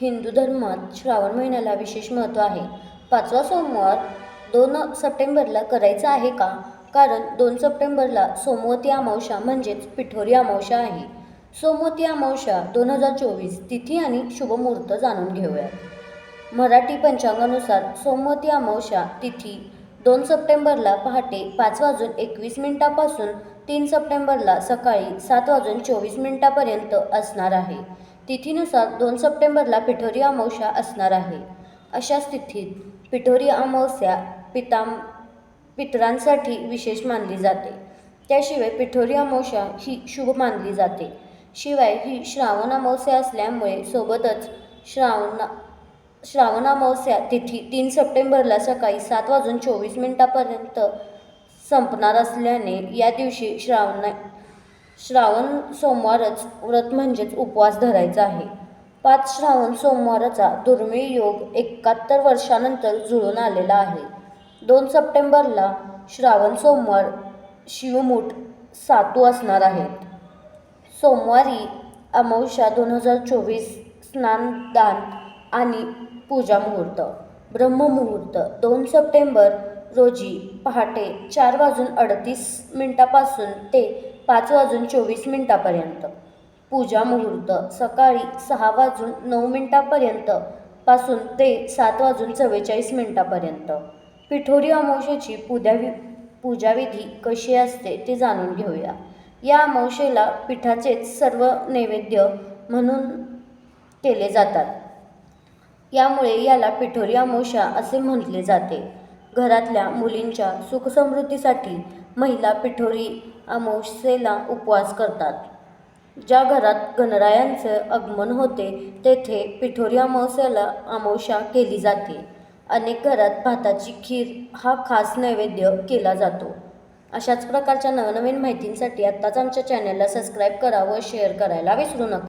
हिंदू धर्मात श्रावण महिन्याला विशेष महत्त्व आहे. पाचवा सोमवार दोन सप्टेंबरला करायचा आहे का? कारण दोन सप्टेंबरला सोमवती अमावस्या म्हणजेच पिठोरी अमावस्या आहे. सोमवती अमावस्या दोन हजार चोवीस तिथी आणि शुभमुहूर्त जाणून घेऊयात. मराठी पंचांगानुसार सोमवती अमावस्या तिथी दोन सप्टेंबरला पहाटे पाच वाजून एकवीस मिनिटापासून तीन सप्टेंबरला सकाळी सात वाजून चोवीस मिनिटापर्यंत असणार आहे. तिथीनुसार दोन सप्टेंबरला पिठोरी अमावस्या असणार आहे. अशा स्थितीत पिठोरी अमावस्या पिताम पितरांसाठी विशेष मानली जाते. त्याशिवाय पिठोरी अमावस्या ही शुभ मानली जाते. शिवाय ही श्रावण अमावस्या असल्यामुळे सोबतच श्रावण श्रावण अमावस्या तिथी तीन सप्टेंबरला सकाळी सात वाजून चोवीस मिनिटापर्यंत संपणार असल्याने या दिवशी श्रावण श्रावण सोमवारच व्रत म्हणजेच उपवास धरायचा आहे. पाच श्रावण सोमवाराचा दुर्मिळ योग एकाहत्तर वर्षानंतर जुळून आलेला आहे. दोन सप्टेंबरला श्रावण सोमवार शिवमूठ सातू असणार आहेत. सोमवारी अमावस्या दोन हजार चोवीस स्नानदान आणि पूजा मुहूर्त. ब्रह्ममुहूर्त दोन सप्टेंबर रोजी पहाटे चार वाजून अडतीस मिनटापासून ते पाच वाजून चोवीस मिनिटापर्यंत. पूजा मुहूर्त सकाळी सहा वाजून नऊ मिनिटापर्यंत पासून ते सात वाजून चव्वेचाळीस मिनिटापर्यंत. पिठोरी अमावस्येची पूजावि पूजाविधी कशी असते ते जाणून घेऊया. या अमावशेला पिठाचेच सर्व नैवेद्य म्हणून केले जातात. यामुळे याला पिठोरी अमावशा असे म्हटले जाते. घरातल्या मुलींच्या सुखसमृद्धीसाठी महिला पिठोरी अमावस्येला उपवास करतात. ज्या घरात गणरायांचं आगमन होते तेथे पिठोरी अमावस्याला अमावस्या केली जाते. अनेक घरात भाताची खीर हा खास नैवेद्य केला जातो. अशाच प्रकारच्या नवनवीन माहितींसाठी आत्ताच आमच्या चॅनलला सबस्क्राईब करा व शेअर करायला विसरू नका.